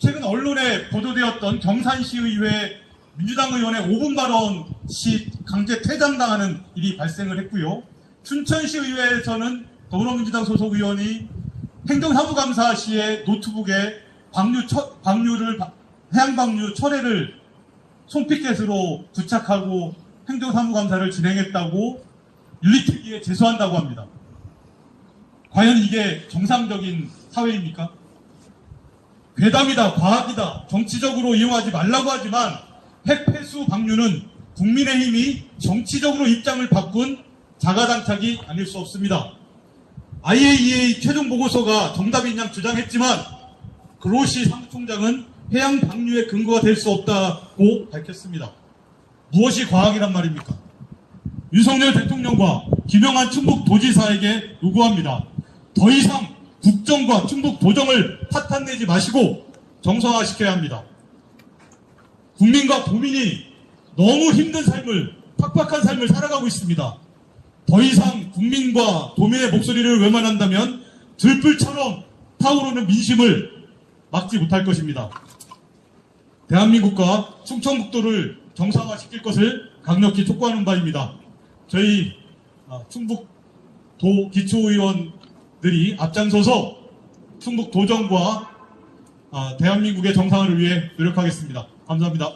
최근 언론에 보도되었던 경산시의회 민주당 의원의 5분 발언 시 강제 퇴장당하는 일이 발생을 했고요. 춘천시의회에서는 더불어민주당 소속 의원이 행정사무감사 시에 노트북에 방류, 처, 방류를, 해양 방류 철회를 손피켓으로 부착하고 행정사무감사를 진행했다고 윤리특위에 제소한다고 합니다. 과연 이게 정상적인 사회입니까? 괴담이다, 과학이다, 정치적으로 이용하지 말라고 하지만 핵폐수 방류는 국민의힘이 정치적으로 입장을 바꾼 자가당착이 아닐 수 없습니다. IAEA 최종 보고서가 정답인 양 주장했지만 그로시 사무총장은 해양 방류의 근거가 될 수 없다고 밝혔습니다. 무엇이 과학이란 말입니까? 윤석열 대통령과 김영한 충북 도지사에게 요구합니다. 더 이상 국정과 충북 도정을 파탄내지 마시고 정상화시켜야 합니다. 국민과 도민이 너무 힘든 삶을, 팍팍한 삶을 살아가고 있습니다. 더 이상 국민과 도민의 목소리를 외면한다면 들불처럼 타오르는 민심을 막지 못할 것입니다. 대한민국과 충청북도를 정상화시킬 것을 강력히 촉구하는 바입니다. 저희 아, 충북도 기초의원 들이 앞장서서 충북 도정과 아, 대한민국의 정상화를 위해 노력하겠습니다. 감사합니다.